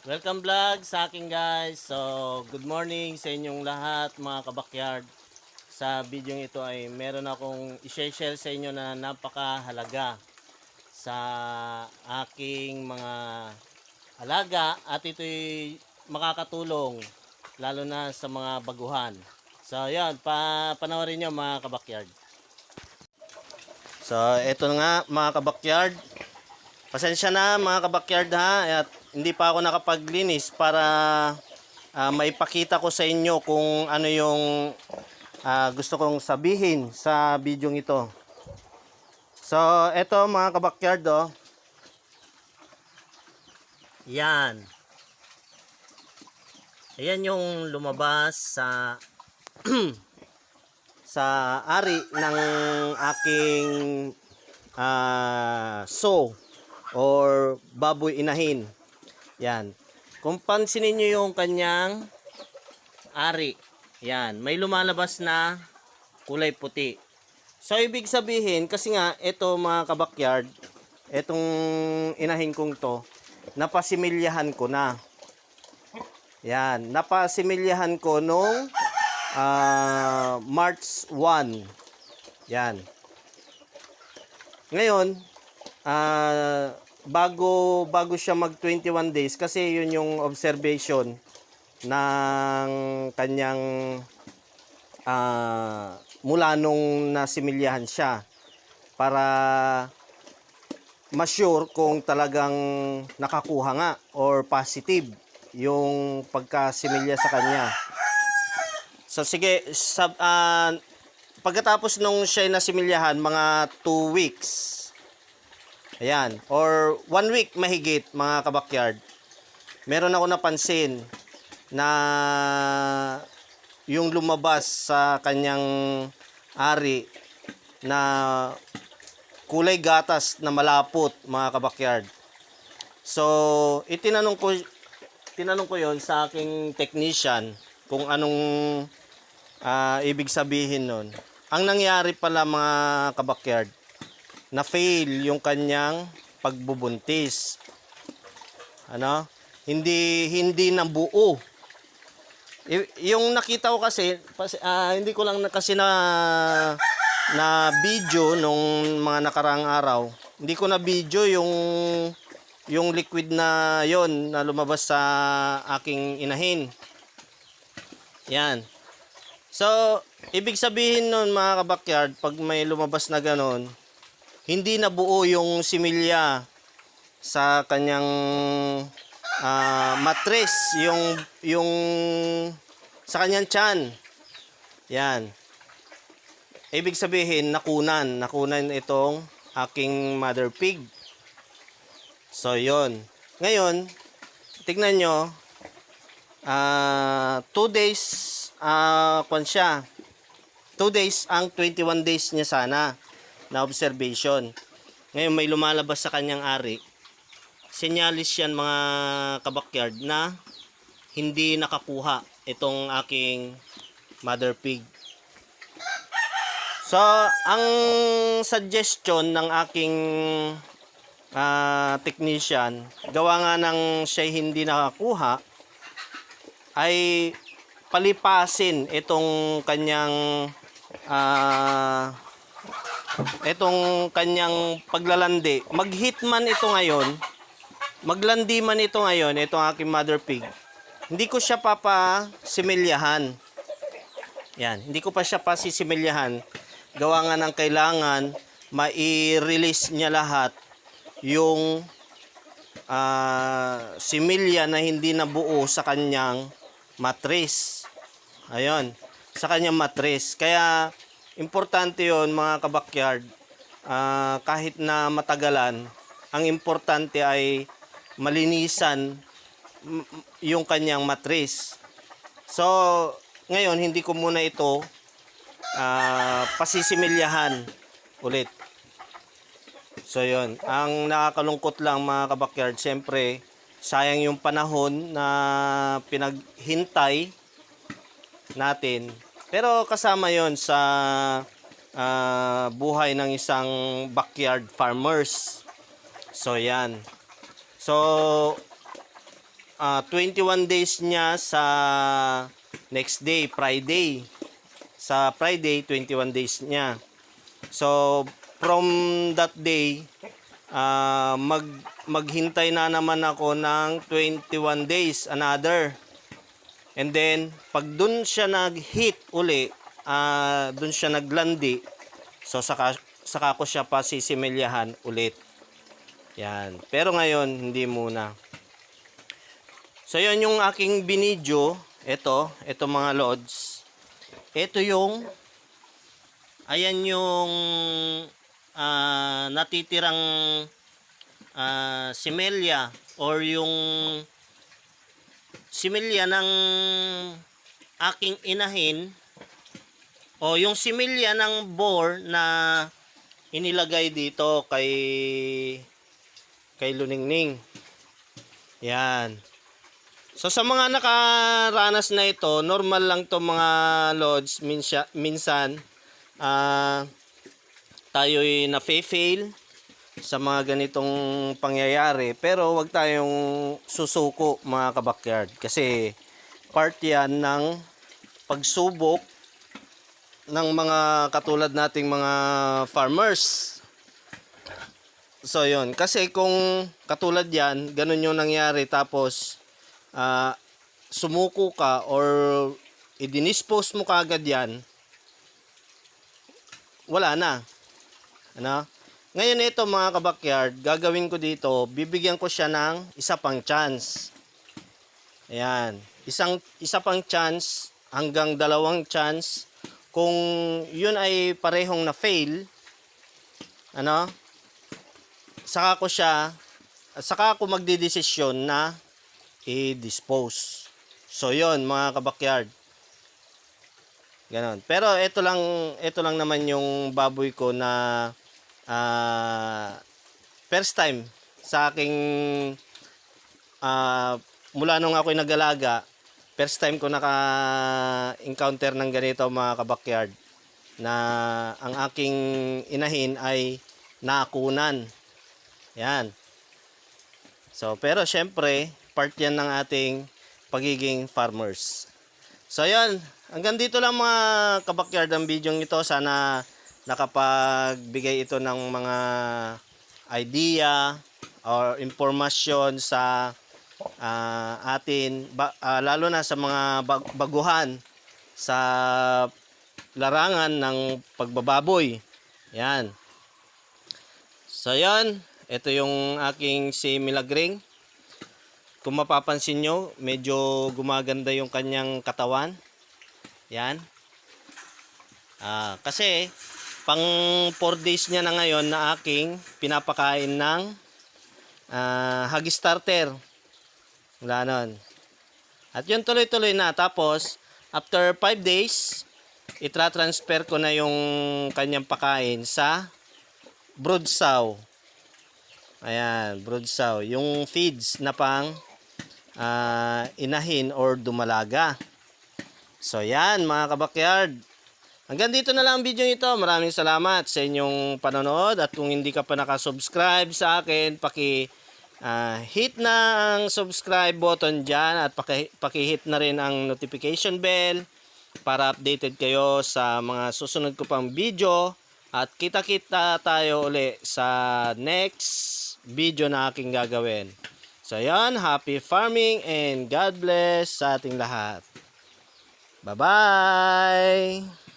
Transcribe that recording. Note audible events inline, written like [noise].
Welcome vlog sa akin guys. So, good morning sa inyong lahat mga kabakyard. Sa video ito ay meron akong i-share sa inyo na napakahalaga sa aking mga alaga at ito'y makakatulong lalo na sa mga baguhan. So, yan, pa panoorin nyo mga kabakyard. So, ito nga mga kabakyard. Pasensya na mga kabakyard ha at hindi pa ako nakapaglinis para ah, maipakita ko sa inyo kung ano yung ah, gusto kong sabihin sa video ito. So, eto mga kabakyard oh. Yan. Ayan yung lumabas sa [clears throat] sa ari ng aking ah so or baboy inahin. Yan. Kung pansinin nyo yung kanyang ari. Yan. May lumalabas na kulay puti. So, ibig sabihin, kasi nga, ito mga kabakyard, itong inahin kong to, napasimilyahan ko na. Yan. Napasimilyahan ko nung ah, March 1. Yan. Ngayon, ah bago bago siya mag 21 days kasi yun yung observation ng kanyang ah mula nung nasimilyahan siya para ma-sure kung talagang nakakuha nga or positive yung pagkasimilya sa kanya. So sige, sab, ah, pagkatapos nung siya nasimilyahan, mga 2 weeks, ayan, or 1 week mahigit mga kabakyard, meron ako napansin na yung lumabas sa kanyang ari na kulay gatas na malapot mga kabakyard. So, itinanong ko tinanong ko 'yon sa aking technician kung anong ah, ibig sabihin nun. Ang nangyari pala mga kabakyard, na fail yung kanyang pagbubuntis. Ano? Hindi hindi nabuo. Y- yung nakita ko kasi, pas- ah, hindi ko lang na, kasi na na video nung mga nakaraang araw. Hindi ko na video yung yung liquid na yon na lumabas sa aking inahin. Yan. So, ibig sabihin nun mga kabakyard, pag may lumabas na ganon, hindi na buo yung similya sa kanyang ah, matres, yung, yung sa kanyang tiyan. Yan. Ibig sabihin, nakunan. Nakunan itong aking mother pig. So, yon. Ngayon, tignan nyo, ah 2 days, ah kwan siya. 2 days ang 21 days niya sana na observation. Ngayon, may lumalabas sa kanyang ari. Senyalis yan mga kabakyard na hindi nakakuha itong aking mother pig. So, ang suggestion ng aking ah, technician, gawa nga ng siya hindi nakakuha, ay palipasin itong kanyang ah, itong kanyang paglalandi. Mag-hit man ito ngayon, maglandi man ito ngayon, itong aking mother pig, hindi ko siya papasimilyahan. Yan, hindi ko pa siya pasisimilyahan. Gawa nga ng kailangan mai-release niya lahat yung ah, similya na hindi nabuo sa kanyang matris. Ayun, sa kanyang matris. Kaya importante 'yon mga kabakyard. Ah, kahit na matagalan, ang importante ay malinisan yung kanyang matris. So, ngayon hindi ko muna ito ah, pasisimilyahan ulit. So yun, ang nakakalungkot lang mga kabakyard, siyempre, sayang yung panahon na pinaghintay natin. Pero kasama yon sa ah, buhay ng isang backyard farmers. So yan. So ah, 21 days niya sa next day, Friday. Sa Friday, 21 days niya. So, from that day, ah, mag, maghintay na naman ako ng 21 days, another. And then, pag dun siya nag-hit uli, ah dun siya naglandi, so saka, saka ko siya pa sisimilyahan ulit. Yan. Pero ngayon, hindi muna. So, yun yung aking binidyo. Ito, ito mga lods. Ito yung, ayan yung ah, natitirang ah, similya or yung similya ng aking inahin o yung similya ng boar na inilagay dito kay kay Luningning. Yan. So sa mga nakaranas na ito, normal lang to mga lords minsan minsan ah tayo'y na-fail sa mga ganitong pangyayari. Pero wag tayong susuko mga kabakyard. Kasi part yan ng pagsubok ng mga katulad nating mga farmers. So yon kasi kung katulad yan ganun yung nangyari. Tapos ah, sumuko ka or idinispose mo kagad yan wala na. Ano ngayon ito mga kabakyard, gagawin ko dito, bibigyan ko siya ng isa pang chance. Ayan. Isang, isa pang chance hanggang dalawang chance. Kung yun ay parehong na fail, ano, saka ko siya, saka ako magdidesisyon na i-dispose. So yun mga kabakyard. Ganon. Pero ito lang, ito lang naman yung baboy ko na ah first time sa aking ah, mula nung ako'y nag-alaga, first time ko naka-encounter ng ganito mga kabakyard na ang aking inahin ay nakunan. Yan. So, pero syempre, part yan ng ating pagiging farmers. So, yan. Hanggang dito lang mga kabakyard ang video ito. Sana nakapagbigay ito ng mga idea or information sa ah, atin ba, ah, lalo na sa mga bag- baguhan sa larangan ng pagbababoy. Yan. So yan, ito yung aking si Milagring. Kung mapapansin nyo, medyo gumaganda yung kanyang katawan. Yan. Ah, kasi pang 4 days niya na ngayon na aking pinapakain ng ah, hagi starter. Wala nun. At yun tuloy-tuloy na. Tapos, after 5 days, itra-transfer ko na yung kanyang pakain sa brood sow. Ayan, brood sow. Yung feeds na pang ah, inahin or dumalaga. So, yan mga kabakyard. Hanggang dito na lang ang video ito. Maraming salamat sa inyong panonood. At kung hindi ka pa nakasubscribe sa akin, paki ah, hit na ang subscribe button dyan at paki, paki-hit na rin ang notification bell para updated kayo sa mga susunod ko pang video. At kita-kita tayo uli sa next video na aking gagawin. So yan, happy farming and God bless sa ating lahat. Bye-bye!